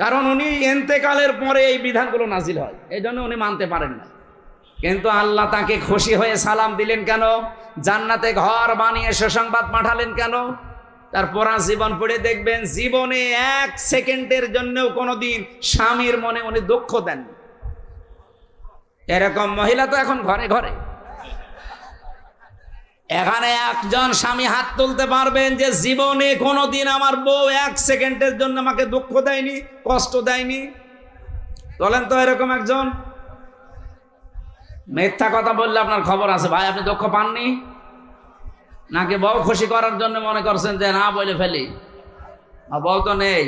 কারণ উনি এন্তেকালের পরে এই বিধানগুলো নাজিল হয়। এই জন্য উনি মানতে পারেন না। কিন্তু আল্লাহ তাকে খুশি হয়ে সালাম দিলেন কেন? জান্নাতে ঘর বানিয়ে সুসংবাদ পাঠালেন কেন? তার পরা জীবন পড়ে দেখবেন, জীবনে এক সেকেন্ডের জন্যও কোনোদিন স্বামীর মনে উনি দুঃখ দেন এরকম মহিলা তো এখন ঘরে ঘরে। এখানে একজন স্বামী হাত তুলতে পারবেন যে জীবনে কোনোদিন আমার বউ এক সেকেন্ডের জন্য আমাকে দুঃখ দেয়নি, কষ্ট দেয়নি। বলেন তো এরকম একজন? মিথ্যা কথা বললে আপনার খবর আছে। ভাই, আপনি দুঃখ পাননি? নাকি বউ খুশি করার জন্য মনে করছেন যে না বলে ফেলি? বউ তো নেই।